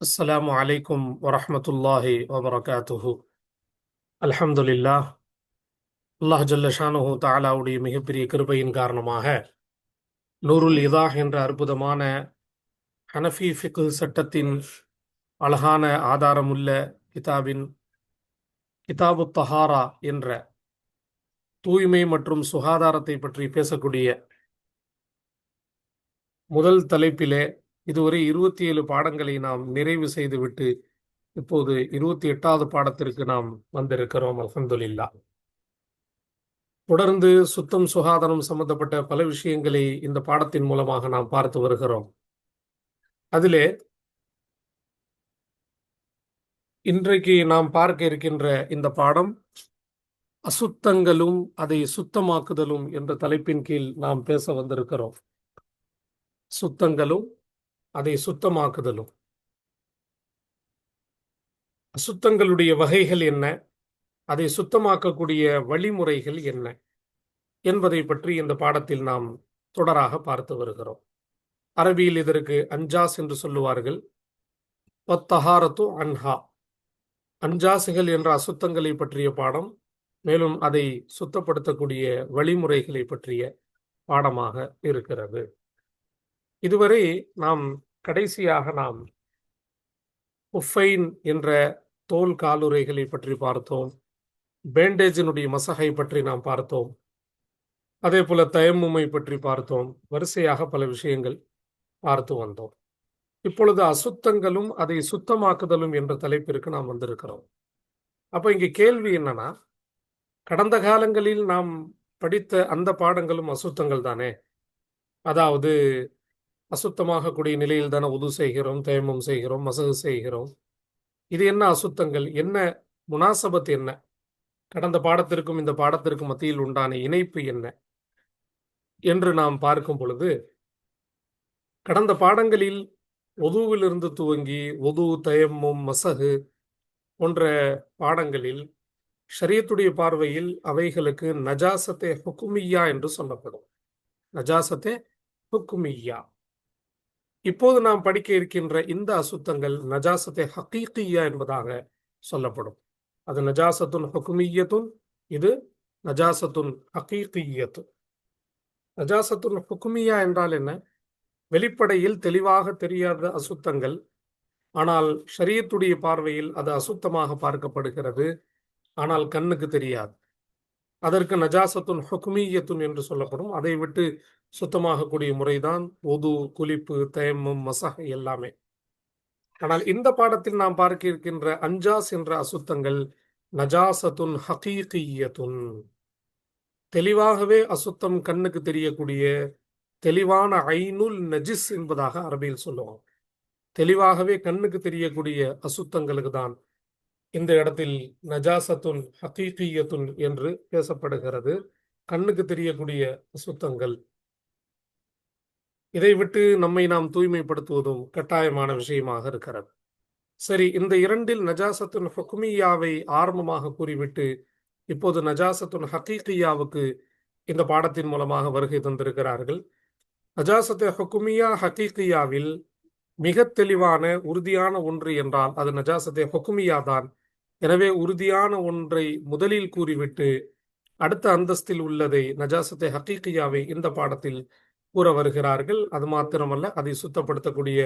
السلام عليكم ورحمة الله وبركاته الحمد لله அல்லாஹ் ஜல்ல ஷானுஹு தாலாவுடைய மிகப்பெரிய கிருபையின் காரணமாக நூருல் இதாஹ் என்ற அற்புதமான ஹனஃபி ஃபிக்கு சட்டத்தின் அழகான ஆதாரமுள்ள கிதாபின் கிதாபு தஹாரா என்ற தூய்மை மற்றும் சுகாதாரத்தை பற்றி பேசக்கூடிய முதல் தலைப்பிலே இதுவரை இருபத்தி ஏழு பாடங்களை நாம் நிறைவு செய்துவிட்டு இப்போது இருபத்தி எட்டாவது பாடத்திற்கு நாம் வந்திருக்கிறோம் அல்ஹம்துலில்லா. தொடர்ந்து சுத்தம் சுகாதாரம் சம்பந்தப்பட்ட பல விஷயங்களை இந்த பாடத்தின் மூலமாக நாம் பார்த்து வருகிறோம். அதிலே இன்றைக்கு நாம் பார்க்க இருக்கின்ற இந்த பாடம் அசுத்தங்களும் அதை சுத்தமாக்குதலும் என்ற தலைப்பின் கீழ் நாம் பேச வந்திருக்கிறோம். சுத்தங்களும் அதை சுத்தமாக்குதலும். அசுத்தங்களுடைய வகைகள் என்ன? அதை சுத்தமாக்கக்கூடிய வழிமுறைகள் என்ன? என்பதை பற்றி இந்த பாடத்தில் நாம் தொடராக பார்த்து வருகிறோம். அரபியில் இதற்கு அஞ்சாஸ் என்று சொல்லுவார்கள். பத்தஹாரத்து அன்ஹா. அஞ்சாசுகள் என்ற அசுத்தங்களை பற்றிய பாடம் மேலும் அதை சுத்தப்படுத்தக்கூடிய வழிமுறைகளை பற்றிய பாடமாக இருக்கிறது. இதுவரை நாம் கடைசியாக நாம் உஃபைன் என்ற தோல் காலுரைகளை பற்றி பார்த்தோம். பேண்டேஜினுடைய மசகை பற்றி நாம் பார்த்தோம். அதே போல தயமுமை பற்றி பார்த்தோம். வரிசையாக பல விஷயங்கள் பார்த்து வந்தோம். இப்பொழுது அசுத்தங்களும் அதை சுத்தமாக்குதலும் என்ற தலைப்பிற்கு நாம் வந்திருக்கிறோம். அப்போ இங்கே கேள்வி என்னன்னா கடந்த காலங்களில் நாம் படித்த அந்த பாடங்களும் அசுத்தங்கள் தானே? அதாவது அசுத்தமாகக்கூடிய நிலையில் தானே உது செய்கிறோம் தேமம் செய்கிறோம் மசகு செய்கிறோம். இது என்ன அசுத்தங்கள்? என்ன? முனாசபத் என்ன? கடந்த பாடத்திற்கும் இந்த பாடத்திற்கும் மத்தியில் உண்டான இணைப்பு என்ன? என்று நாம் பார்க்கும் பொழுது கடந்த பாடங்களில் ஒதுவிலிருந்து துவங்கி ஒது தயமும் மசகு போன்ற பாடங்களில் ஷரியத்துடைய பார்வையில் அவைகளுக்கு நஜாசத்தை ஹுக்குமியா என்று சொல்லப்படும். நஜாசத்தே ஹுக்குமியா இப்போது நாம் படிக்க இருக்கின்ற இந்த அசுத்தங்கள் நஜாசத்தை ஹக்கீக்கியா என்பதாக சொல்லப்படும். அது நஜாசத்துன் ஹுக்குமியத்துன் இது நஜாசத்துன் ஹக்கீக்கியத்து நஜாசத்துன் ஹுக்குமியா என்றால் என்ன? வெளிப்படையில் தெளிவாக தெரியாத அசுத்தங்கள் ஆனால் ஷரியத்துடைய பார்வையில் அது அசுத்தமாக பார்க்கப்படுகிறது ஆனால் கண்ணுக்கு தெரியாது. அதற்கு நஜாசத்துன் ஹுக்குமியத்துன் என்று சொல்லப்படும். அதை விட்டு சுத்தமாகக்கூடிய முறைதான் ஒது குளிப்பு தயமம் மசக எல்லாமே. ஆனால் இந்த பாடத்தில் நாம் பார்க்க இருக்கின்ற அஞ்சாஸ் என்ற அசுத்தங்கள் நஜாசத்துன் ஹகீகியத்துன். தெளிவாகவே அசுத்தம் கண்ணுக்கு தெரியக்கூடிய தெளிவான ஐநுல் நஜிஸ் என்பதாக அரபியில் சொல்லுவோம் தெளிவாகவே கண்ணுக்கு தெரியக்கூடிய அசுத்தங்களுக்கு தான் இந்த இடத்தில் நஜாசத்துன் ஹகீகியத்துன் என்று பேசப்படுகிறது. கண்ணுக்கு தெரியக்கூடிய அசுத்தங்கள். இதை விட்டு நம்மை நாம் தூய்மைப்படுத்துவதும் கட்டாயமான விஷயமாக இருக்கிறது. சரி இந்த இரண்டில் நஜாசத்துன் ஹொக்குமியாவை ஆரம்பமாக கூறிவிட்டு இப்போது நஜாசத்துன் ஹக்கீக்கியாவுக்கு இந்த பாடத்தின் மூலமாக வருகை தந்திருக்கிறார்கள். நஜாசத்து ஹொக்குமியா ஹக்கீக்கியாவில் மிக தெளிவான உறுதியான ஒன்று என்றால் அது நஜாசத்தை ஹொக்குமியா தான். எனவே உறுதியான ஒன்றை முதலில் கூறிவிட்டு அடுத்த அந்தஸ்தில் உள்ளதை நஜாசத்தை ஹக்கீக்கியாவை இந்த பாடத்தில் கூற வருகிறார்கள் அது மாத்திரமல்ல அதை சுத்தப்படுத்தக்கூடிய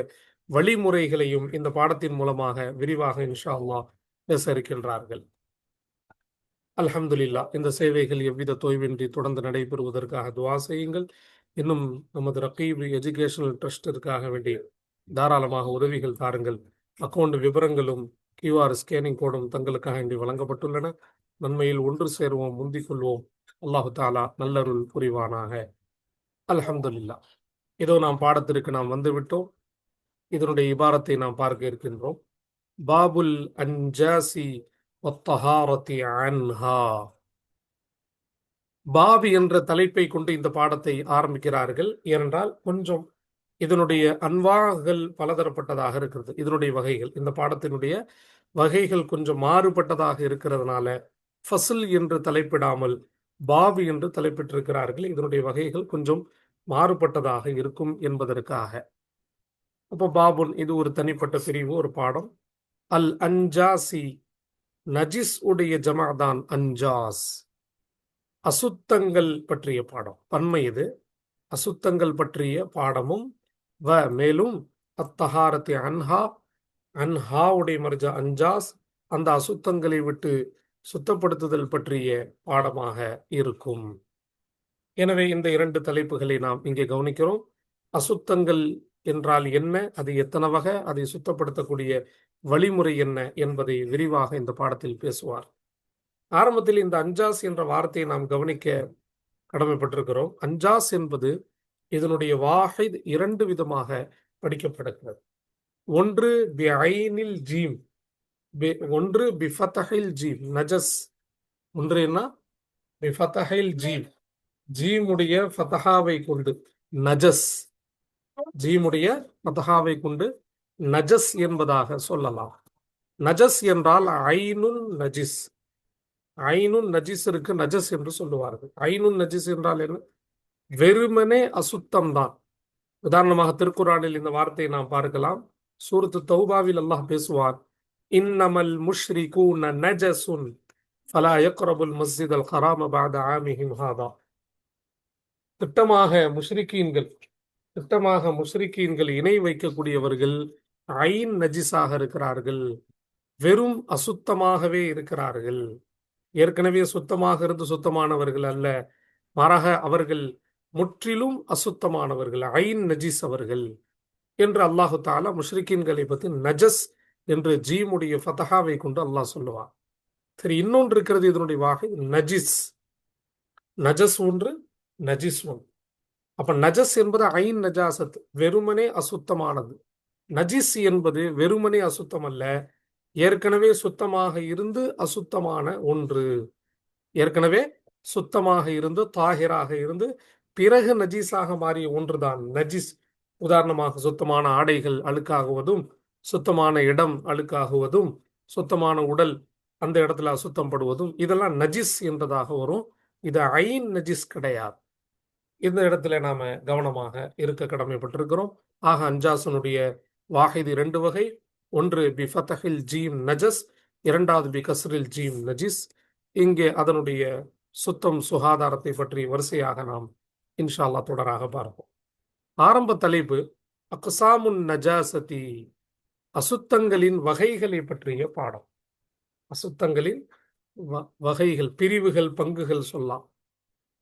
வழிமுறைகளையும் இந்த பாடத்தின் மூலமாக விரிவாக இன்ஷா அல்லா பேச இருக்கின்றார்கள் அலமதுல்லா இந்த சேவைகள் எவ்வித தொய்வின்றி தொடர்ந்து நடைபெறுவதற்காக துவா செய்யுங்கள். இன்னும் நமது ரகீப் எஜுகேஷனல் ட்ரஸ்டிற்காக வேண்டி தாராளமாக உதவிகள் தாருங்கள். அக்கௌண்ட் விவரங்களும் கியூஆர் ஸ்கேனிங் கோடும் தங்களுக்காக வேண்டி வழங்கப்பட்டுள்ளன. நன்மையில் ஒன்று சேருவோம் முந்திக் கொள்வோம். அல்லாஹு தாலா நல்லருள் புரிவானாக. அல்ஹம்துல்லா இதோ நாம் பாடத்திற்கு நாம் வந்துவிட்டோம். இதனுடைய இபாரத்தை நாம் பார்க்க இருக்கின்றோம். பாபுல் அன்ஜாசி ஒத்தஹாரத்தி அன்ஹா. பாபி என்ற தலைப்பை கொண்டு இந்த பாடத்தை ஆரம்பிக்கிறார்கள். ஏனென்றால் கொஞ்சம் இதனுடைய அன்வாகள் பலதரப்பட்டதாக இருக்கிறது. இதனுடைய வகைகள் இந்த பாடத்தினுடைய வகைகள் கொஞ்சம் மாறுபட்டதாக இருக்கிறதுனால ஃபசில் என்று தலைப்பிடாமல் பாவி என்று தலைப்பிட்டிருக்கிறார்கள். இதனுடைய வகைகள் கொஞ்சம் மாறுபட்டதாக இருக்கும் என்பதற்காக. அப்போ பாபுன் இது ஒரு தனிப்பட்ட பிரிவு ஒரு பாடம். அல் அஞ்சாசி நஜிஸ் உடைய ஜமாதான் அஞ்சாஸ் அசுத்தங்கள் பற்றிய பாடம். பன்மை இது. அசுத்தங்கள் பற்றிய பாடமும் வ மேலும் அத்தஹாரத்தி அன்ஹா அன்ஹாவுடைய மர்ஜா அஞ்சாஸ் அந்த அசுத்தங்களை விட்டு சுத்தப்படுத்துதல் பற்றிய பாடமாக இருக்கும். எனவே இந்த இரண்டு தலைப்புகளை நாம் இங்கே கவனிக்கிறோம். அசுத்தங்கள் என்றால் என்ன? அது எத்தனை வகை? அதை சுத்தப்படுத்தக்கூடிய வழிமுறை என்ன என்பதை விரிவாக இந்த பாடத்தில் பேசுவார். ஆரம்பத்தில் இந்த அஞ்சாஸ் என்ற வார்த்தையை நாம் கவனிக்க கடமைப்பட்டிருக்கிறோம். அஞ்சாஸ் என்பது இதனுடைய வாஹித் இரண்டு விதமாக படிக்கப்படுகிறது ஒன்று தி ஐனில் ஜீம் ஒன்று பி ஜீவ் நஜஸ். ஒன்று என்ன பி ஜீவ். ஜீமுடைய ஃபதஹாவை கொண்டு நஜஸ். ஜீமுடைய ஃபதஹாவை கொண்டு நஜஸ் என்பதாக சொல்லலாம். நஜஸ் என்றால் ஐனுன் நஜிஸ். ஐனுன் நஜிஸ் இருக்கு நஜஸ் என்று சொல்லுவார்கள். ஐனுன் நஜிஸ் என்றால் என்ன? வெறுமனே அசுத்தம் தான் உதாரணமாக திருக்குறானில் இந்த வார்த்தையை நாம் பார்க்கலாம். சூரத்து தௌபாவில் அல்லாஹ் பேசுவார் இன்னமல் முஷ்ரிகூன நஜசுன் ஃபலா யக்ரபுல் மஸ்ஜித் அல் ஹராம பாத ஆமிஹிம் ஹாதா திட்டமாக முஷ்ரிக்கீன்கள் திட்டமாக முஷ்ரிக்கீன்கள் இணை வைக்கக்கூடியவர்கள் ஐன் நஜிஸாக இருக்கிறார்கள். வெறும் அசுத்தமாகவே இருக்கிறார்கள். ஏற்கனவே சுத்தமாக இருந்து சுத்தமானவர்கள் அல்ல. மாறாக அவர்கள் முற்றிலும் அசுத்தமானவர்கள் ஐன் நஜிஸ் அவர்கள். என்று அல்லாஹு தாலா முஷ்ரிக்கீன்களை பற்றி நஜஸ் என்று ஜீமுடைய ஃபதஹாவை கொண்டு அல்லாஹ் சொல்லுவான். சரி இன்னொன்று இருக்கிறது இதனுடைய வாகை நஜிஸ். நஜஸ் ஒன்று நஜிஸ் ஒன்று. அப்ப நஜஸ் என்பது ஐன் நஜாசத் வெறுமனே அசுத்தமானது. நஜிஸ் என்பது வெறுமனே அசுத்தம் அல்ல ஏற்கனவே சுத்தமாக இருந்து அசுத்தமான ஒன்று. ஏற்கனவே சுத்தமாக இருந்து தாகிராக இருந்து பிறகு நஜீஸாக மாறிய ஒன்றுதான். நஜிஸ் உதாரணமாக சுத்தமான ஆடைகள் அழுக்காகுவதும் சுத்தமான இடம் அழுக்காகுவதும் சுத்தமான உடல் அந்த இடத்துல அசுத்தப்படுவதும் இதெல்லாம் நஜிஸ் என்றதாக வரும். இது ஐன் நஜிஸ் கிடையாது. இந்த இடத்துல நாம கவனமாக இருக்க கடமைப்பட்டிருக்கிறோம். ஆக அஞ்சாசனுடைய வாஹிது ரெண்டு வகை. ஒன்று பி ஃபத்தஹில் ஜீம் நஜஸ் இரண்டாவது பி கஸ்ரில் ஜீம் நஜிஸ். இங்கே அதனுடைய சுத்தம் சுகாதாரத்தை பற்றி வரிசையாக நாம் இன்ஷா அல்லாஹ் தொடராக பார்ப்போம். ஆரம்ப தலைப்பு அக்சாமுன் நஜாசதி அசுத்தங்களின் வகைகளை பற்றிய பாடம். அசுத்தங்களின் வ- வகைகள் பிரிவுகள் பங்குகள் சொல்லலாம்.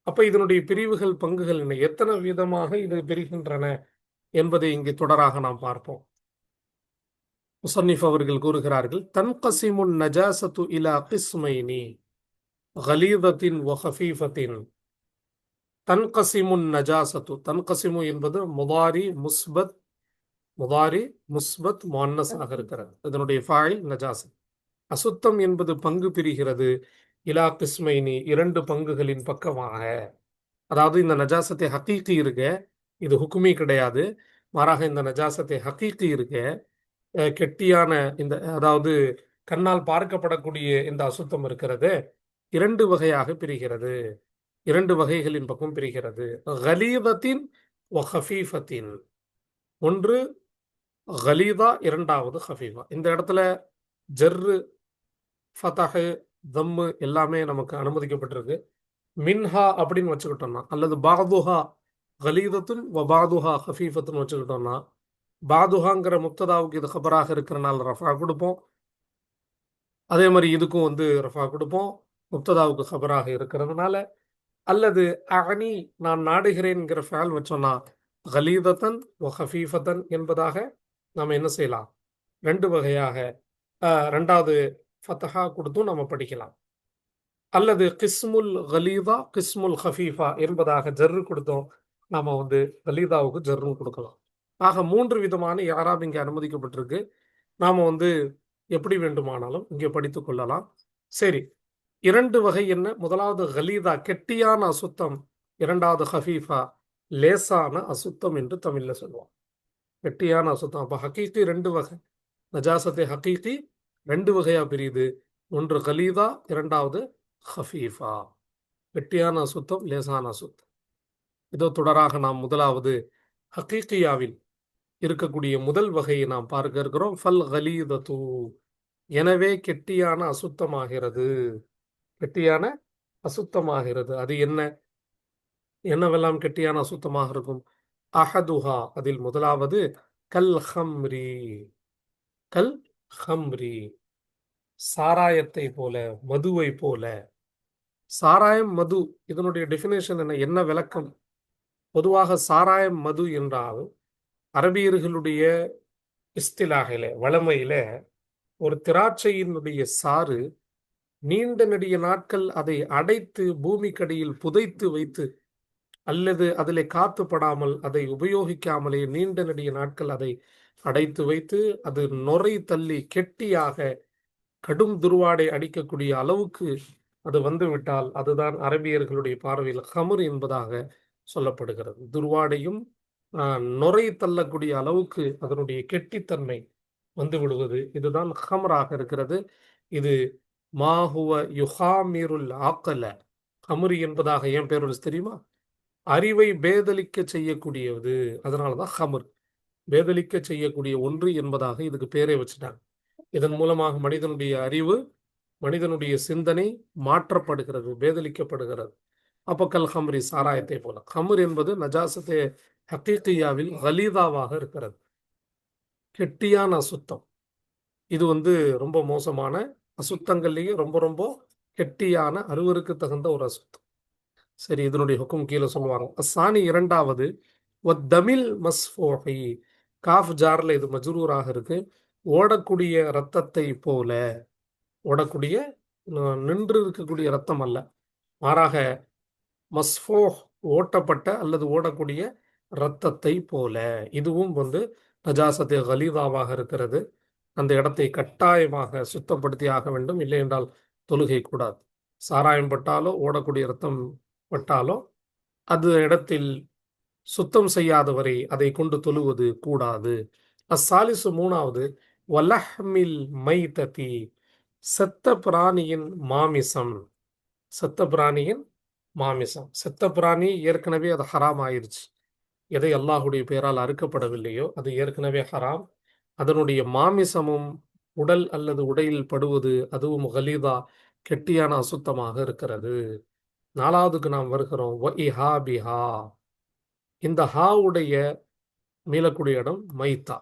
அப்ப இதனுடைய பிரிவுகள் பங்குகள் என்ன? எத்தனை விதமாக இது பிரிகின்றன என்பதை இங்கே தொடராக நாம் பார்ப்போம். முசன்னிஃப் அவர்கள் கூறுகிறார்கள் தன்கசிமுன் நஜாசத்து இலா கிஸ்மைனி ஹலீதத்தின் வஹஃபீஃபத்தின் தன்கசிமுன் நஜாசத்து தன்கசிமு என்பது முதாரி முஸ்பத் முதாரி முஸ்பத் முன்னஸாக இருக்கிறது இதனுடைய ஃபாயில் நஜாஸ் அசுத்தம் என்பது பங்கு பிரிகிறது. இலா கிஸ்மைனி இரண்டு பங்குகளின் பக்கமாக. அதாவது இந்த நஜாசத்தை ஹக்கீக்கு இருக்க இது ஹுக்குமி கிடையாது. மாறாக இந்த நஜாசத்தை ஹக்கீக்கு இருக்க கெட்டியான இந்த அதாவது கண்ணால் பார்க்கப்படக்கூடிய இந்த அசுத்தம் இருக்கிறது. இரண்டு வகையாக பிரிகிறது. இரண்டு வகைகளின் பக்கம் பிரிகிறது. கலீதத்தின் ஹஃபீஃபத்தின். ஒன்று கலீதா இரண்டாவது ஹஃபீஃபா இந்த இடத்துல ஜர்ரு ஃபதஹு தம்மு எல்லாமே நமக்கு அனுமதிக்கப்பட்டிருக்கு. மின்ஹா அப்படின்னு வச்சுக்கிட்டோம்னா அல்லது பாதுஹா கலீதத்துன் வ பாதுஹா ஹஃபீஃபத்துன்னு வச்சுக்கிட்டோம்னா பாதுஹாங்கிற முப்ததாவுக்கு இது கபராக இருக்கிறனால ரஃபா கொடுப்போம். அதே மாதிரி இதுக்கும் வந்து ரஃபா கொடுப்போம். முப்ததாவுக்கு கபராக இருக்கிறதுனால. அல்லது அனி நான் நாடுகிறேன்கிற ஃபேல் வச்சோன்னா கலீதத்தன் ஒ ஹஃபீஃபத்தன் என்பதாக நாம் என்ன செய்யலாம்? ரெண்டு வகையாக ரெண்டாவது ஃபத்தஹா கொடுத்தும் நம்ம படிக்கலாம். அல்லது கிஸ்முல் கலீதா கிஸ்முல் ஹஃபீஃபா என்பதாக ஜர்ரு கொடுத்தோம் நாம் வந்து கலீதாவுக்கு ஜர்ரும் கொடுக்கலாம். ஆக மூன்று விதமான யாராவது இங்கே அனுமதிக்கப்பட்டிருக்கு. நாம் வந்து எப்படி வேண்டுமானாலும் இங்கே படித்து கொள்ளலாம். சரி இரண்டு வகை என்ன? முதலாவது கலீதா கெட்டியான அசுத்தம். இரண்டாவது ஹஃபீஃபா லேசான அசுத்தம் என்று தமிழில் சொல்லுவோம். கெட்டியான அசுத்தம். அப்ப ஹக்கீக்கி ரெண்டு வகை. நஜாசத்தை ஹக்கீக்கி ரெண்டு வகையா பிரியுது. ஒன்று கலீதா இரண்டாவது ஹஃபீஃபா. கெட்டியான அசுத்தம் லேசான அசுத்தம். இதோ தொடராக நாம் முதலாவது ஹக்கீக்கியாவில் இருக்கக்கூடிய முதல் வகையை நாம் பார்க்க இருக்கிறோம். ஃபல் கலீதத்து. எனவே கெட்டியான அசுத்தமாகிறது. கெட்டியான அசுத்தமாகிறது. அது என்ன? என்னவெல்லாம் கெட்டியான அசுத்தமாக இருக்கும்? அஹதுஹா அதில் முதலாவது கல் ஹம்ரி. கல் ஹம்ரி. சாராயத்தை போல மதுவை போல. சாராயம் மது இதனுடைய டெஃபினேஷன் என்ன? என்ன விளக்கம்? பொதுவாக சாராயம் மது என்றால் அரபியர்களுடைய இஸ்திலாகில வளமையில ஒரு திராட்சையினுடைய சாறு நீண்ட நெடிய நாட்கள் அதை அடைத்து பூமிக்கடியில் புதைத்து வைத்து அல்லது அதிலே காத்துப்படாமல் அதை உபயோகிக்காமலே நீண்ட நெடிய நாட்கள் அதை அடைத்து வைத்து அது நுரை தள்ளி கெட்டியாக கடும் துருவாடை அடிக்கக்கூடிய அளவுக்கு அது வந்துவிட்டால் அதுதான் அரபியர்களுடைய பார்வையில் ஹமர் என்பதாக சொல்லப்படுகிறது. துர்வாடையும் ஆஹ், நுரை தள்ளக்கூடிய அளவுக்கு அதனுடைய கெட்டித்தன்மை வந்து விடுவது இதுதான் ஹமராக இருக்கிறது. இது மாஹுவ யுஹாமிருல் ஆக்கல. ஹமுரி என்பதாக ஏன் பேர் தெரியுமா? அறிவை பேதலிக்க செய்யக்கூடியது. அதனால தான் ஹமர் பேதலிக்க செய்யக்கூடிய ஒன்று என்பதாக இதுக்கு பேரே வச்சுட்டாங்க. இதன் மூலமாக மனிதனுடைய அறிவு மனிதனுடைய சிந்தனை மாற்றப்படுகிறது பேதலிக்கப்படுகிறது. அப்போ கல் ஹம்ரி சாராயத்தை போல ஹமர் என்பது நஜாசத்தை ஹக்கீக்கியாவில் ஹலீதாவாக இருக்கிறது. கெட்டியான அசுத்தம். இது வந்து ரொம்ப மோசமான அசுத்தங்கள்லேயே ரொம்ப ரொம்ப கெட்டியான அருவருக்கு தகுந்த ஒரு அசுத்தம். சரி இதனுடைய ஹுக்கும் கீழே சொல்லுவாங்க. அசானி இரண்டாவது தமிழ் மஸ்ஃபோஹி. காஃப் ஜாரில் இது மஜ்ரூராக இருக்கு. ஓடக்கூடிய ரத்தத்தை போல ஓடக்கூடிய நின்று இருக்கக்கூடிய ரத்தம் அல்ல. மாறாக மஸ்ஃபோஹ் ஓட்டப்பட்ட அல்லது ஓடக்கூடிய இரத்தத்தை போல. இதுவும் வந்து நஜாசத்தை கலீதாவாக இருக்கிறது. அந்த இடத்தை கட்டாயமாக சுத்தப்படுத்தி ஆக வேண்டும். இல்லை என்றால் தொழுகை கூடாது. சாராயம் பட்டாலோ ஓடக்கூடிய ரத்தம் பட்டாலோ அது இடத்தில் சுத்தம் செய்யாதவரை அதை கொண்டு தொழுவது கூடாது. அசாலிசு மூணாவது வலஹ்மில் மைததி செத்த பிராணியின் மாமிசம். செத்த பிராணியின் மாமிசம். செத்த பிராணி ஏற்கனவே அது ஹராம் ஆயிடுச்சு எதை அல்லாஹுடைய பெயரால் அறுக்கப்படவில்லையோ அது ஏற்கனவே ஹராம். அதனுடைய மாமிசமும் உடல் அல்லது உடையில் படுவது அதுவும் ஹலீதா கெட்டியான அசுத்தமாக இருக்கிறது. நாலாவதுக்கு நாம் வருகிறோம். வ இஹா பிஹா இந்த ஹாவுடைய மீளக்கூடிய இடம் மைத்தா.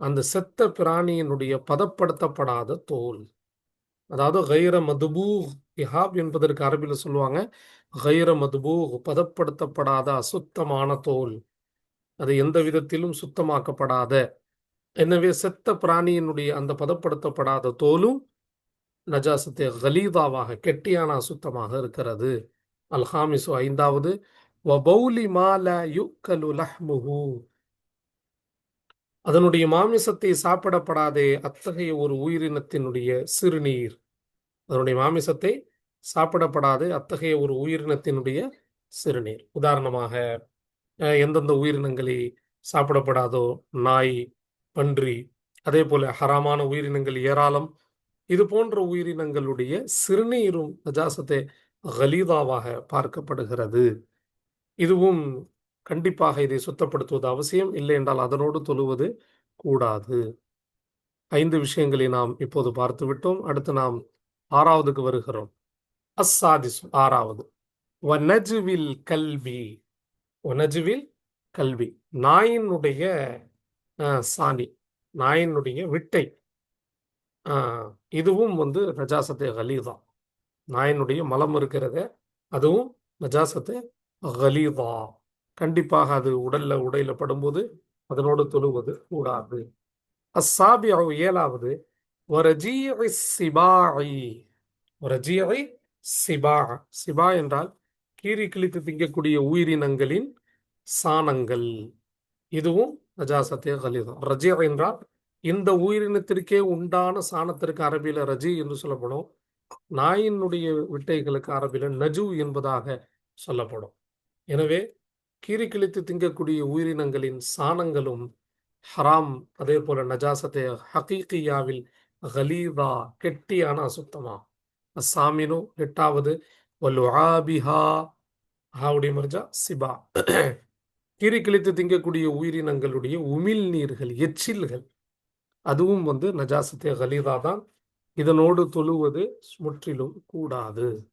அந்த செத்த பிராணியினுடைய பதப்படுத்தப்படாத தோல். அதாவது கைர மதுபூ இஹாப் என்பதற்கு அரபியில் சொல்லுவாங்க. கைர மதுபூ பதப்படுத்தப்படாத அசுத்தமான தோல். அது எந்த விதத்திலும் சுத்தமாக்கப்படாத. எனவே செத்த பிராணியினுடைய அந்த பதப்படுத்தப்படாத தோலும் நஜாசத்தை கலீதாவாக கெட்டியான அசுத்தமாக இருக்கிறது. அல்ஹாமிசு ஐந்தாவது வபௌலி மால யுக்கலு லஹ்முஹு. அதனுடைய மாமிசத்தை சாப்பிடப்படாதே அத்தகைய ஒரு உயிரினத்தினுடைய சிறுநீர். அதனுடைய மாமிசத்தை சாப்பிடப்படாது அத்தகைய ஒரு உயிரினத்தினுடைய சிறுநீர். உதாரணமாக அஹ், எந்தெந்த உயிரினங்களை சாப்பிடப்படாதோ நாய் பன்றி அதே போல ஹராமான உயிரினங்கள் ஏராளம் இது போன்ற உயிரினங்களுடைய சிறுநீரும் நஜாசத்தை கலீதாவாக பார்க்கப்படுகிறது. இதுவும் கண்டிப்பாக இதை சுத்தப்படுத்துவது அவசியம். இல்லை என்றால் அதனோடு தொழுவது கூடாது. ஐந்து விஷயங்களை நாம் இப்போது பார்த்து விட்டோம். அடுத்து நாம் ஆறாவதுக்கு வருகிறோம். அஸ்ஸாதிசு ஆறாவது. வனஜுவில் கல்வி வனஜுவில் கல்வி நாயினுடைய சாணி நாயினுடைய விட்டை. இதுவும் வந்து நஜாசத்தை கலீதா. நாயினுடைய மலம் இருக்கிறத அதுவும் நஜாசத்தை ஹலீதா கண்டிப்பாக அது உடல்ல உடையில படும்போது அதனோடு தொழுவது கூடாது. அசாபி ஏழாவது சிபா சிபா என்றால் கீறி கிழித்து திங்கக்கூடிய உயிரினங்களின் சாணங்கள். இதுவும் நஜாசத்தே கலிதம் ரஜி என்றால் இந்த உயிரினத்திற்கே உண்டான சாணத்திற்கு அரபியில் ரஜி என்று சொல்லப்படும். நாயினுடைய விட்டைகளுக்கு அரபியில நஜு என்பதாக சொல்லப்படும். எனவே கீறி கிழித்து திங்கக்கூடிய உயிரினங்களின் சாணங்களும் ஹராம் அதே போல நஜாசத்தை ஹகீகியாவில் ஹலீதா கெட்டியான அசுத்தமா. அசாமினு எட்டாவது வல்லுஆபிஹா ஹாவுடைய மர்ஜா சிபா. கீறி கிழித்து திங்கக்கூடிய உயிரினங்களுடைய உமிழ் நீர்கள் எச்சில்கள் அதுவும் வந்து நஜாசத்தை ஹலீதா தான் இதனோடு தொழுவது முற்றிலும் கூடாது.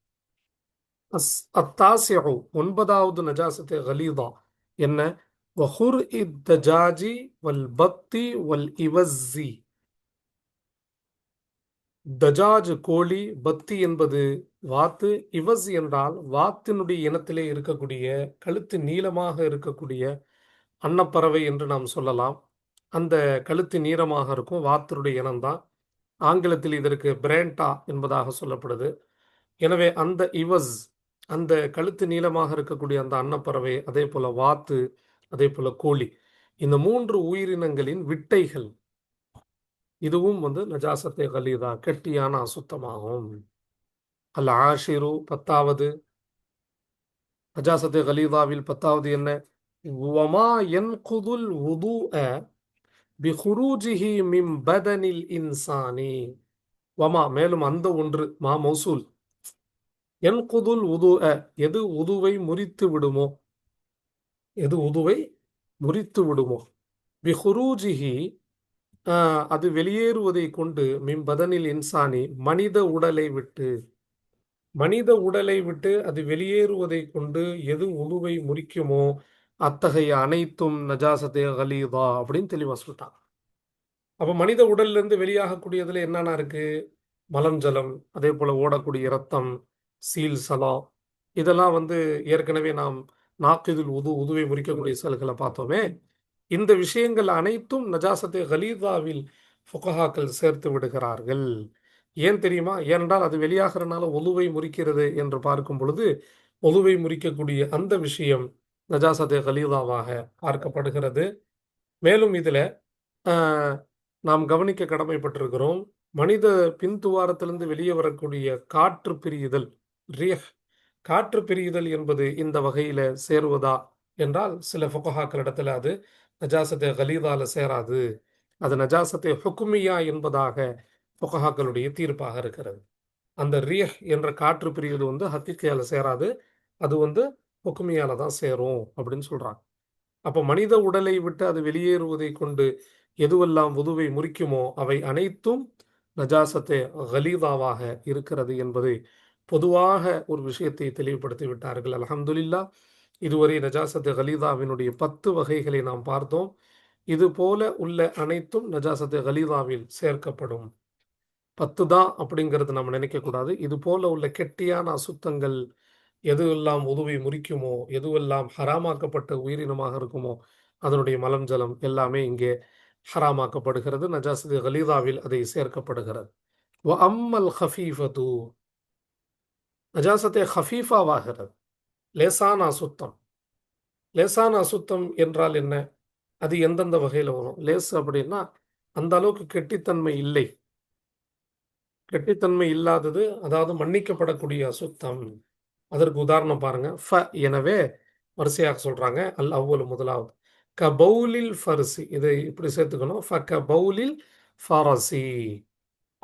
அஸ் அத்தாசியு ஒன்பதாவது நஜாசத்தை கலீதா. என்ன? வஹுர் வல் பக்தி வல் இவஸ்ஸி. தஜாஜ் கோழி பக்தி என்பது வாத்து இவஸ் என்றால் வாத்தினுடைய இனத்திலே இருக்கக்கூடிய கழுத்து நீளமாக இருக்கக்கூடிய அன்னப்பறவை என்று நாம் சொல்லலாம். அந்த கழுத்து நீளமாக இருக்கும் வாத்தினுடைய இனம்தான். ஆங்கிலத்தில் இதற்கு பிரேண்டா என்பதாக சொல்லப்படுது. எனவே அந்த இவஸ் அந்த கழுத்து நீளமாக இருக்கக்கூடிய அந்த அன்னப்பறவை அதே போல வாத்து அதே போல கோழி இந்த மூன்று உயிரினங்களின் விட்டைகள் இதுவும் வந்து நஜாசத்தை கலீதா கெட்டியான அசுத்தமாகும். அல்ல ஆஷிரு பத்தாவது நஜாசத்தை கலீதாவில் பத்தாவது என்ன? உவமா என் குதுல் உது பிஹுரூஜிஹி மிம் பதனில் இன்சானி வமா மேலும் அந்த ஒன்று மா மௌசூல். என்குதுல் உது எது உதுவை முறித்து விடுமோ? எது உதுவை முறித்து விடுமோ? பிஹுரூஜிஹி அது வெளியேறுவதை கொண்டு மிம்பதனில் இன்சானி மனித உடலை விட்டு மனித உடலை விட்டு அது வெளியேறுவதை கொண்டு எது உதுவை முறிக்குமோ? அத்தகைய அனைத்தும் நஜாசத்தே கலீதா அப்படின்னு தெளிவா சொல்லிட்டான். அப்போ மனித உடல்லேருந்து வெளியாகக்கூடியதில் என்னென்ன இருக்குது மலம் ஜலம் அதே போல் ஓடக்கூடிய இரத்தம் சீல் சலா. இதெல்லாம் வந்து ஏற்கனவே நாம் நாக்கிதில் உது உதுவை முறிக்கக்கூடிய செயல்களை பார்த்தோமே. இந்த விஷயங்கள் அனைத்தும் நஜாசத்தை கலீதாவில் ஃபுகஹாக்கள் சேர்த்து விடுகிறார்கள். ஏன் தெரியுமா? ஏனென்றால் அது வெளியாகிறனால ஒலுவை முறிக்கிறது என்று பார்க்கும் பொழுது ஒலுவை முறிக்கக்கூடிய அந்த விஷயம் நஜாசத்தை கலீதாவாக பார்க்கப்படுகிறது மேலும் இதில் நாம் கவனிக்க கடமைப்பட்டிருக்கிறோம் மனித பின்துவாரத்திலிருந்து வெளியே வரக்கூடிய காற்று பிரியுதல் ரியஹ் காற்று பிரியுதல் என்பது இந்த வகையில் சேருவதா என்றால் சில ஃபுகஹாக்களிடத்துல அது நஜாசத்தை கலீதால சேராது. அது நஜாசத்தை ஹுக்குமியா என்பதாக ஃபுகஹாக்களுடைய தீர்ப்பாக இருக்கிறது. அந்த ரியஹ் என்ற காற்று பிரியுது வந்து ஹத்திக்கையால் சேராது. அது வந்து ஒக்குமையால தான் சேரும் அப்படின்னு சொல்றாங்க. அப்போ மனித உடலை விட்டு அது வெளியேறுவதை கொண்டு எதுவெல்லாம் உதுவை முறிக்குமோ அவை அனைத்தும் நஜாசத்தை கலீதாவாக இருக்கிறது என்பதை பொதுவாக ஒரு விஷயத்தை தெளிவுபடுத்தி விட்டார்கள். அலமதுல்லா இதுவரை நஜாசத்து ஹலீதாவினுடைய பத்து வகைகளை நாம் பார்த்தோம். இது போல உள்ள அனைத்தும் நஜாசத்து ஹலீதாவில் சேர்க்கப்படும். பத்து தான் அப்படிங்கிறது நம்ம நினைக்கக்கூடாது. இது போல உள்ள கெட்டியான அசுத்தங்கள் எதுவெல்லாம் உதவி முறிக்குமோ எதுவெல்லாம் ஹராமாக்கப்பட்ட உயிரினமாக இருக்குமோ அதனுடைய மலம் ஜலம் எல்லாமே இங்கே ஹராமாக்கப்படுகிறது. நஜாசதி ஹலீதாவில் அதை சேர்க்கப்படுகிறது. அம்மல் ஹஃபீஃபது. நஜாசத்தை ஹஃபீஃபாவாகிறது. லேசான அசுத்தம். லேசான அசுத்தம் என்றால் என்ன? அது எந்தெந்த வகையில் வரும்? லேஸ் அப்படின்னா அந்த அளவுக்கு கெட்டித்தன்மை இல்லை. கெட்டித்தன்மை இல்லாதது அதாவது மன்னிக்கப்படக்கூடிய அசுத்தம். அதற்கு உதாரணம் பாருங்க. ஃப எனவே வரிசையாக சொல்றாங்க. அல் அவ்வளவு முதலாவது. க பவுலில் ஃபர்சி. இதை இப்படி சேர்த்துக்கணும். ஃப க பவுலில் ஃபரசி.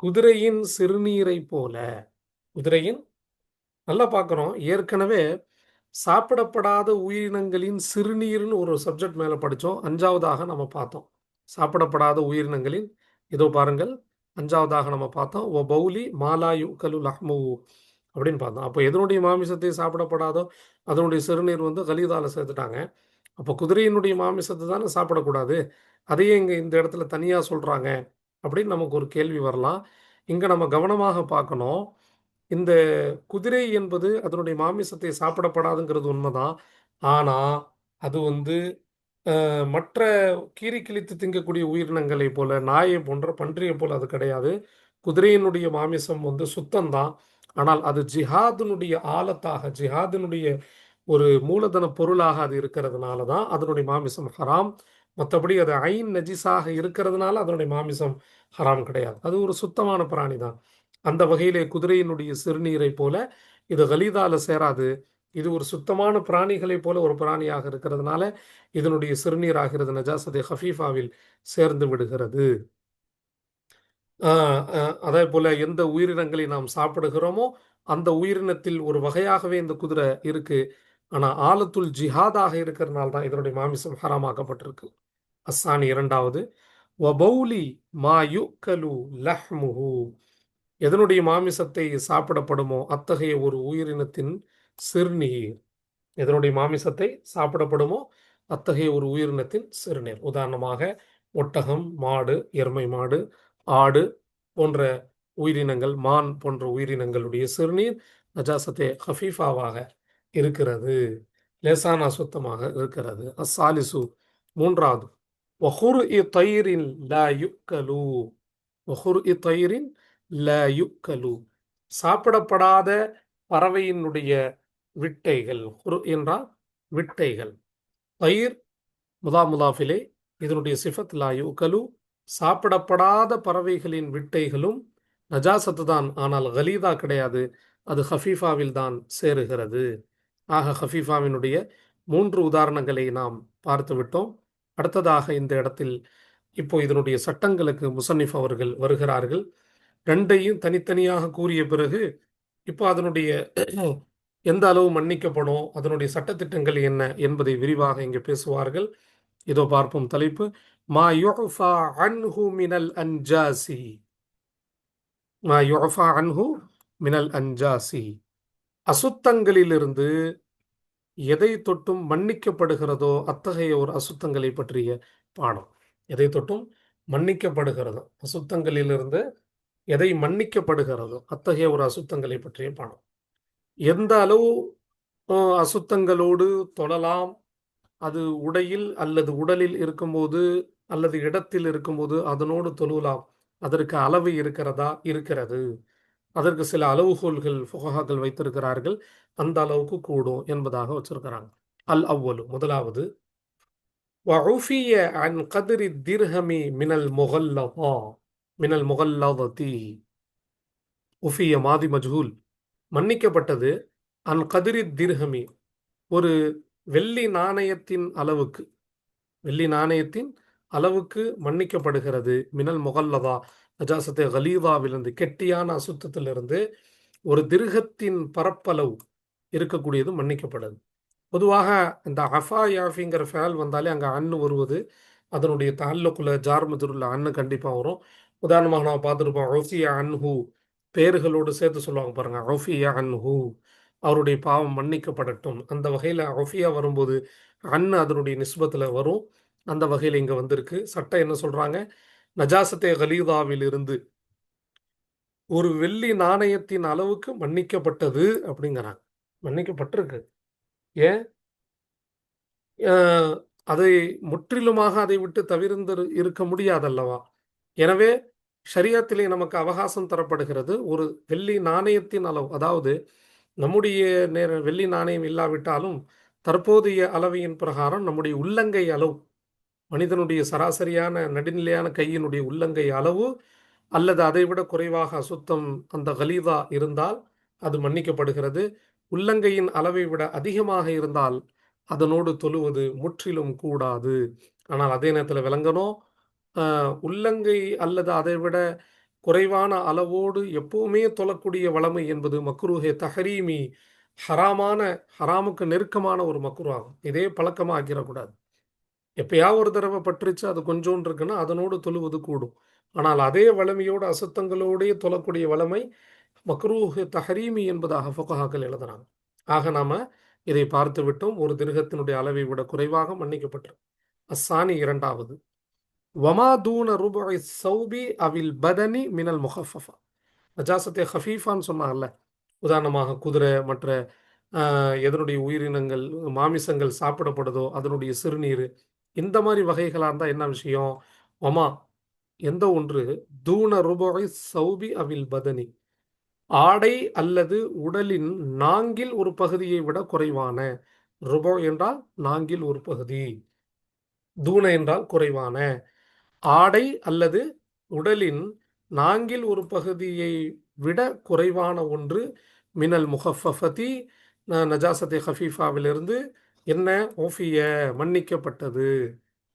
குதிரையின் சிறுநீரை போல. குதிரையின் நல்லா பார்க்குறோம் ஏற்கனவே சாப்பிடப்படாத உயிரினங்களின் சிறுநீர்னு ஒரு சப்ஜெக்ட் மேலே படித்தோம். அஞ்சாவதாக நம்ம பார்த்தோம். சாப்பிடப்படாத உயிரினங்களின் இதோ பாருங்கள். அஞ்சாவதாக நம்ம பார்த்தோம். ஓ பௌலி மாலாயு கலு லஹ்மு. அப்படின்னு பார்த்தோம். அப்போ எதனுடைய மாமிசத்தை சாப்பிடப்படாதோ அதனுடைய சிறுநீர் வந்து கலிதால சேர்த்துட்டாங்க. அப்போ குதிரையினுடைய மாமிசத்தை தானே சாப்பிடக்கூடாது? அதையே இங்கே இந்த இடத்துல தனியாக சொல்கிறாங்க அப்படின்னு நமக்கு ஒரு கேள்வி வரலாம். இங்கே நம்ம கவனமாக பார்க்கணும். இந்த குதிரை என்பது அதனுடைய மாமிசத்தை சாப்பிடப்படாதுங்கிறது உண்மைதான். ஆனால் அது வந்து மற்ற கீறி கிழித்து திங்கக்கூடிய உயிரினங்களை போல நாயை போன்ற பன்றியை போல் அது கிடையாது. குதிரையினுடைய மாமிசம் வந்து சுத்தம்தான். ஆனால் அது ஜிஹாதினுடைய ஆழத்தாக ஜிஹாதினுடைய ஒரு மூலதன பொருளாக அது இருக்கிறதுனால தான் அதனுடைய மாமிசம் ஹராம். மற்றபடி அது ஐன் நஜிஸாக இருக்கிறதுனால அதனுடைய மாமிசம் ஹராம் கிடையாது. அது ஒரு சுத்தமான பிராணி தான். அந்த வகையிலே குதிரையினுடைய சிறுநீரை போல இது கலீதால சேராது. இது ஒரு சுத்தமான பிராணிகளைப் போல ஒரு பிராணியாக இருக்கிறதுனால இதனுடைய சிறுநீர் ஆகிறது நஜாசதை ஹஃபீஃபாவில் சேர்ந்து விடுகிறது. அதே போல எந்த உயிரினங்களை நாம் சாப்பிடுகிறோமோ அந்த உயிரினத்தில் ஒரு வகையாகவே இந்த குதிரை இருக்கு. ஆனா ஆலத்துல் ஜிஹாதாக இருக்கிறனால தான் இதனுடைய மாமிசம் ஹராமாக்கப்பட்டிருக்கு. அஸ்ஸானி இரண்டாவது வபௌலி மா யுக்கலு லஹ்முஹு. எதனுடைய மாமிசத்தை சாப்பிடப்படுமோ அத்தகைய ஒரு உயிரினத்தின் சிறுநீர். எதனுடைய மாமிசத்தை சாப்பிடப்படுமோ அத்தகைய ஒரு உயிரினத்தின் சிறுநீர். உதாரணமாக ஒட்டகம் மாடு எருமை மாடு ஆடு போன்ற உயிரினங்கள் மான் போன்ற உயிரினங்களுடைய சிறுநீர் நஜாசத்தே ஹஃபீஃபாவாக இருக்கிறது. லேசான சுத்தமாக இருக்கிறது. அஸ்ஸாலிசு மூன்றாவது. வஹுர் இ தயிரின் லா யுக்கலு வஹுர் இ தயிரின் லா யுக்கலு சாப்பிடப்படாத பறவையினுடைய விட்டைகள். ஹுரு என்றால் விட்டைகள். தயிர் முதா முதாஃபிலே இதனுடைய சிஃபத் லா யுக்கலு. சாப்பிடப்படாத பறவைகளின் விட்டைகளும் நஜாசத்து தான் ஆனால் கலீதா கிடையாது. அது ஹஃபீஃபாவில் தான் சேருகிறது. ஆக ஹஃபீஃபாவினுடைய மூன்று உதாரணங்களை நாம் பார்த்து விட்டோம். அடுத்ததாக இந்த இடத்தில் இப்போ இதனுடைய சட்டங்களுக்கு முசன்னிஃப் அவர்கள் வருகிறார்கள். ரெண்டையும் தனித்தனியாக கூறிய பிறகு இப்போ அதனுடைய எந்த அளவு மன்னிக்கப்படும் அதனுடைய சட்டத்திட்டங்கள் என்ன என்பதை விரிவாக இங்கே பேசுவார்கள். இதோ பார்ப்போம் தலைப்பு. மா யுஃபா அன்ஹு மினல் அன்ஜாசி மா யுஃபா அன்ஹு மினல் அன்ஜாசி அசுத்தங்களிலிருந்து எதை தொட்டும் மன்னிக்கப்படுகிறதோ அத்தகைய ஒரு அசுத்தங்களை பற்றிய பாடம். எதை தொட்டும் மன்னிக்கப்படுகிறதோ அசுத்தங்களிலிருந்து எதை மன்னிக்கப்படுகிறதோ அத்தகைய ஒரு அசுத்தங்களை பற்றிய பாடம். எந்த அளவு அசுத்தங்களோடு தொழலாம் அது உடையில் அல்லது உடலில் இருக்கும்போது அல்லது இடத்தில் இருக்கும்போது அதனோடு தொழுலாம் அதற்கு அளவு இருக்கிறதா இருக்கிறது அதற்கு சில அளவுகோல்கள் ஃபுகஹாக்கள் வைத்திருக்கிறார்கள் அந்த அளவுக்கு கூடும் என்பதாக வச்சிருக்கிறாங்க அல் அவ்வலு முதலாவது وعفي عن قدر الدرهم من المغلظة من المغلظة உஃபிய மாதி மஜ்ஹூல் மன்னிக்கப்பட்டது அன் கதிரி திர்ஹமி ஒரு வெள்ளி நாணயத்தின் அளவுக்கு வெள்ளி நாணயத்தின் அளவுக்கு மன்னிக்கப்படுகிறது. மினல் முகல்லதா நஜாசத்தை கலீதாவிலிருந்து கெட்டியான அசுத்தத்திலிருந்து ஒரு திருகத்தின் பரப்பளவு இருக்கக்கூடியது மன்னிக்கப்படுது பொதுவாக இந்த அஃபா யாஃபிங்கிற ஃபேல் வந்தாலே அங்கே அண்ணு வருவது அதனுடைய தாலுக்குள்ள ஜார்மதுருள்ள அண்ணு கண்டிப்பாக வரும். உதாரணமாக நான் பார்த்துருப்போம் ஒஃபியா அன்ஹூ பேர்களோடு சேர்த்து சொல்லுவாங்க பாருங்க ஒஃபியா அன்ஹூ அவருடைய பாவம் மன்னிக்கப்படட்டும். அந்த வகையில் ஒஃபியா வரும்போது அன்னு அதனுடைய நிஸ்பத்தில் வரும். அந்த வகையில் இங்கே வந்திருக்கு. சட்டம் என்ன சொல்கிறாங்க நஜாசத்தே கலீதாவில் இருந்து ஒரு வெள்ளி நாணயத்தின் அளவுக்கு மன்னிக்கப்பட்டது அப்படிங்கிறாங்க. மன்னிக்கப்பட்டிருக்கு. ஏன்? அதை முற்றிலுமாக அதை விட்டு தவிர்ந்து இருக்க முடியாதல்லவா? எனவே ஷரியத்திலே நமக்கு அவகாசம் தரப்படுகிறது. ஒரு வெள்ளி நாணயத்தின் அளவு அதாவது நம்முடைய நேர வெள்ளி நாணயம் இல்லாவிட்டாலும் தற்போதைய அளவையின் பிரகாரம் நம்முடைய உள்ளங்கை அளவு மனிதனுடைய சராசரியான நடுநிலையான கையினுடைய உள்ளங்கை அளவு அல்லது அதைவிட குறைவாக அசுத்தம் அந்த கலீதா இருந்தால் அது மன்னிக்கப்படுகிறது. உள்ளங்கையின் அளவை விட அதிகமாக இருந்தால் அதனோடு தொழுவது முற்றிலும் கூடாது. ஆனால் அதே நேரத்தில் விளங்கணும். உள்ளங்கை அல்லது அதை விட குறைவான அளவோடு எப்பவுமே தொழக்கூடிய வளமை என்பது மக்ரூஹே தஹரீமி ஹராமான ஹராமுக்கு நெருக்கமான ஒரு மக்ருவாகும் ஆகும். இதே பழக்கமாக ஆக்கிடக்கூடாது. எப்பயாவது ஒரு தடவை பற்றுச்சு அது கொஞ்சோன்னு இருக்குன்னா அதனோடு தொழுவது கூடும். ஆனால் அதே வளமையோடு அசுத்தங்களோடே தொழக்கூடிய வளமை மக்ரூஹ் தஹரீமி என்பதாக ஃபொகஹாக்கள் எழுதுறாங்க. ஆக நாம் இதை பார்த்து விட்டோம் ஒரு திருகத்தினுடைய அளவை விட குறைவாக மன்னிக்கப்பட்டிருக்கு. அஸ்ஸானி இரண்டாவது. வமா தூன ரூபாய் சௌபி அவில் பதனி மினல் முஹஃபஃபா நஜாசத்தை ஹஃபீஃபான்னு சொன்னாங்கல்ல உதாரணமாக குதிரை மற்ற எதனுடைய உயிரினங்கள் மாமிசங்கள் சாப்பிடப்படுதோ அதனுடைய சிறுநீர் இந்த மாதிரி வகைகளாக இருந்தால் என்ன விஷயம்? ஒமா எந்த ஒன்று? தூண ரூபாய் சௌபி அவில் பதனி. ஆடை அல்லது உடலின் நான்கில் ஒரு பகுதியை விட குறைவான. ருபோ என்றால் நான்கில் ஒரு பகுதி. தூண என்றால் குறைவான. ஆடை அல்லது உடலின் நான்கில் ஒரு பகுதியை விட குறைவான ஒன்று மினல் முஹஃபஃபதி நஜாசத்தை ஹஃபீஃபாவிலிருந்து என்ன? ஒஃபிய மன்னிக்கப்பட்டது.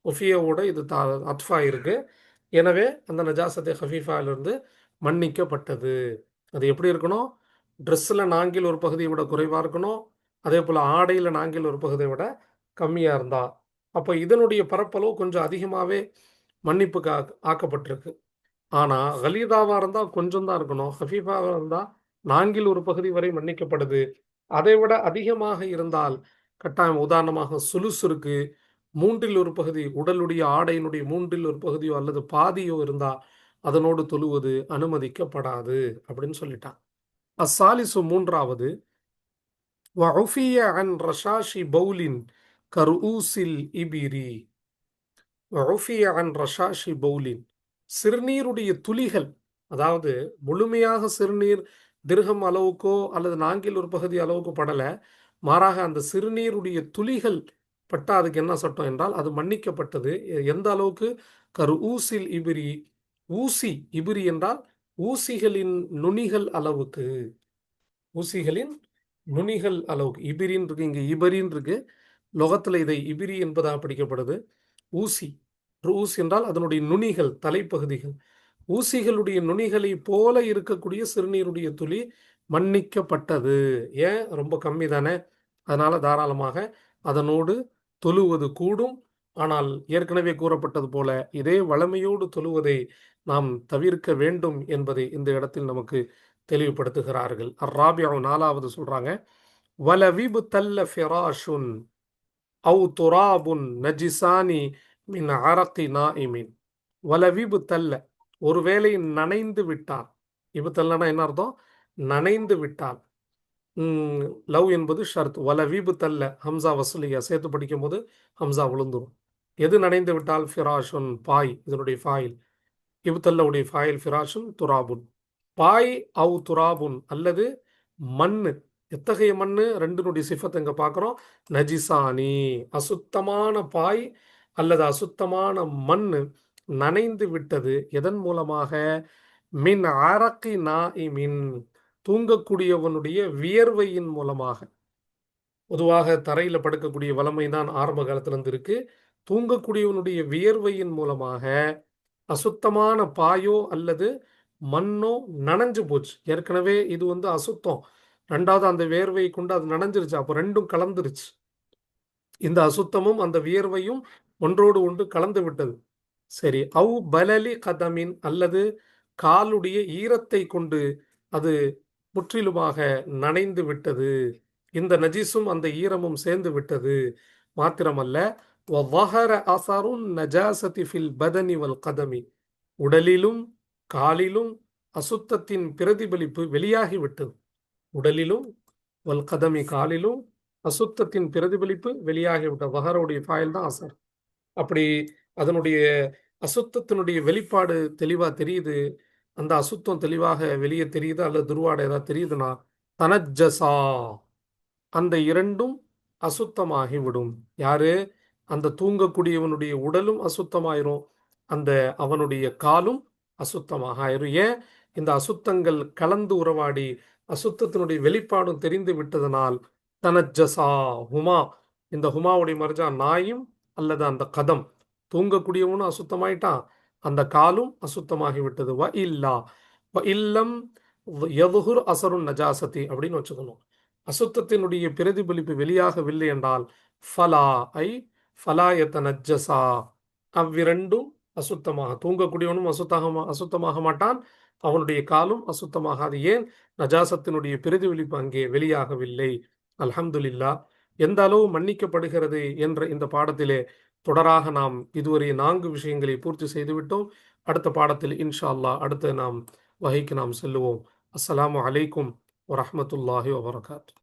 ஒஃபியோட இது தா அத்ஃபா இருக்கு. எனவே அந்த நஜாசத்தை ஹஃபீஃபாவிலிருந்து மன்னிக்கப்பட்டது. அது எப்படி இருக்கணும்? ட்ரெஸ்ஸில் நான்கில் ஒரு பகுதியை விட குறைவாக இருக்கணும். அதே போல் ஆடையில் நாங்கில் ஒரு பகுதியை விட கம்மியாக இருந்தா. அப்போ இதனுடைய பரப்பளவு கொஞ்சம் அதிகமாகவே மன்னிப்புக்கு ஆக்கப்பட்டிருக்கு. ஆனால் ஹலீதாவாக இருந்தால் கொஞ்சம் தான் இருக்கணும். ஹஃபீஃபாவாக இருந்தால் நான்கில் ஒரு பகுதி வரை மன்னிக்கப்படுது. அதை விட அதிகமாக இருந்தால் கட்டாயம் உதாரணமாக சுலுசு இருக்கு. மூன்றில் ஒரு பகுதி உடலுடைய ஆடையினுடைய மூன்றில் ஒரு பகுதியோ அல்லது பாதியோ இருந்தால் அதனோடு தொழுவது அனுமதிக்கப்படாது அப்படின்னு சொல்லிட்டான். அசாலிசு மூன்றாவது வஃபிய அன் ரஷாஷி பவுலின் கர்ஊசில் இபிரி உஃபிய அன் ரஷாஷி பவுலின் சிறுநீருடைய துளிகள் அதாவது முழுமையாக சிறுநீர் திருகம் அளவுக்கோ அல்லது நாங்கில் ஒரு பகுதி அளவுக்கு படலை மாறாக அந்த சிறுநீருடைய துளிகள் பட்டா அதுக்கு என்ன சட்டம் என்றால் அது மன்னிக்கப்பட்டது. எந்த அளவுக்கு? கரு ஊசில் இபிரி ஊசி இபிரி என்றால் ஊசிகளின் நுனிகள் அளவுக்கு. ஊசிகளின் நுனிகள் அளவுக்கு. இபிரின் இருக்கு இங்கே இபரின் இருக்கு. லோகத்தில் இதை இபிரி என்பதாக படிக்கப்படுது. ஊசி. ஊசி என்றால் அதனுடைய நுனிகள் தலைப்பகுதிகள். ஊசிகளுடைய நுனிகளை போல இருக்கக்கூடிய சிறுநீருடைய துளி மன்னிக்கப்பட்டது. ஏன்? ரொம்ப கம்மி தானே? அதனால தாராளமாக அதனோடு தொழுவது கூடும். ஆனால் ஏற்கனவே கூறப்பட்டது போல இதே வளமையோடு தொழுவதை நாம் தவிர்க்க வேண்டும் என்பதை இந்த இடத்தில் நமக்கு தெளிவுபடுத்துகிறார்கள். அர்ராபியாவும் நாலாவது சொல்றாங்க வலவிபு தல்ல ஃபெராஷுன் அவு துராபுன் நஜிசானி மின் அரக்கி நாயிமின் வலவிபு தல்ல ஒருவேளை நனைந்து விட்டால் இபு தல்லனா என்ன அர்த்தம்? நனைந்து விட்டால் லவ் என்பது ஷர்த். வலவிபு தல்ல ஹம்சா வசூலியா சேர்த்து படிக்கும் போது ஹம்சா விழுந்துடும் எது நனைந்து விட்டால்? ஃபிராஷுன் பாய். இதனுடைய ஃபாயில் இபுத்தல்லவுடைய ஃபாயில் ஃபிராஷுன் துராபுன். பாய் அவு துராபுன் அல்லது மண்ணு. எத்தகைய மண்ணு? ரெண்டுனுடைய சிஃபத்தை இங்கே பார்க்குறோம் நஜிசானி அசுத்தமான பாய் அல்லது அசுத்தமான மண் நனைந்து விட்டது. எதன் மூலமாக? மின் அரக்கி மின் தூங்கக்கூடியவனுடைய வியர்வையின் மூலமாக. பொதுவாக தரையில் படுக்கக்கூடிய வளமை தான் ஆரம்ப காலத்திலிருந்து இருக்கு தூங்கக்கூடியவனுடைய வியர்வையின் மூலமாக அசுத்தமான பாயோ அல்லது மண்ணோ நனைஞ்சு போச்சு. ஏற்கனவே இது வந்து அசுத்தம். ரெண்டாவது அந்த வேர்வையை கொண்டு அது நனைஞ்சிருச்சு. அப்போ ரெண்டும் கலந்துருச்சு. இந்த அசுத்தமும் அந்த வியர்வையும் ஒன்றோடு ஒன்று கலந்து விட்டது. சரி அவு பலலி கதமின் அல்லது காலுடைய ஈரத்தை கொண்டு அது முற்றிலுமாக நனைந்து விட்டது. இந்த நஜீஸும் அந்த ஈரமும் சேர்ந்து விட்டது. மாத்திரமல்ல நஜாசதி ஃபில் பதனி வல் கதமி. உடலிலும் காலிலும் அசுத்தத்தின் பிரதிபலிப்பு வெளியாகிவிட்டது உடலிலும் வல் கதமி காலிலும் அசுத்தத்தின் பிரதிபலிப்பு வெளியாகிவிட்ட வஹருடைய ஃபாயில் தான் அசர். அப்படி அதனுடைய அசுத்தத்தினுடைய வெளிப்பாடு தெளிவாக தெரியுது. அந்த அசுத்தம் தெளிவாக வெளியே தெரியுது அல்லது துருவாடை ஏதாவது தெரியுதுன்னா தனஜசா அந்த இரண்டும் அசுத்தமாகி விடும் யாரு? அந்த தூங்கக்கூடியவனுடைய உடலும் அசுத்தமாயிரும். அந்த அவனுடைய காலும் அசுத்தமாக ஆயிரும் ஏன்? இந்த அசுத்தங்கள் கலந்து உறவாடி அசுத்தத்தினுடைய வெளிப்பாடும் தெரிந்து விட்டதனால் தனஜசா ஹுமா. இந்த ஹுமாவுடைய மர்ஜா நாயும் அல்லது அந்த கதம் தூங்கக்கூடியவனும் அசுத்தமாயிட்டான். அந்த காலும் அசுத்தமாகி விட்டது வ இல்லா. வ இல்லம் எதுகுர் அசருன் நஜாசதி அப்படின்னு வச்சுக்கணும். அசுத்தத்தினுடைய பிரதிபலிப்பு வெளியாகவில்லை என்றால் ஃபலா ஐ ஃபலாயத்த நஜசா அவ்விரண்டும் அசுத்தமாக தூங்கக்கூடியவனும் அசுத்தமாக அசுத்தமாக மாட்டான். அவனுடைய காலும் அசுத்தமாகாது. ஏன்? நஜாசத்தினுடைய பிரதிபலிப்பு அங்கே வெளியாகவில்லை. அல்ஹம்துலில்லா எந்த அளவு மன்னிக்கப்படுகிறது என்ற இந்த பாடத்திலே தொடராக நாம் இதுவரை நான்கு விஷயங்களை பூர்த்தி செய்துவிட்டோம். அடுத்த பாடத்தில் இன்ஷா அல்லா அடுத்த நாம் வகைக்கு நாம் செல்லுவோம். அஸ்லாம் அலைக்கும் வரமத்துல்லாஹி வபரகாத்து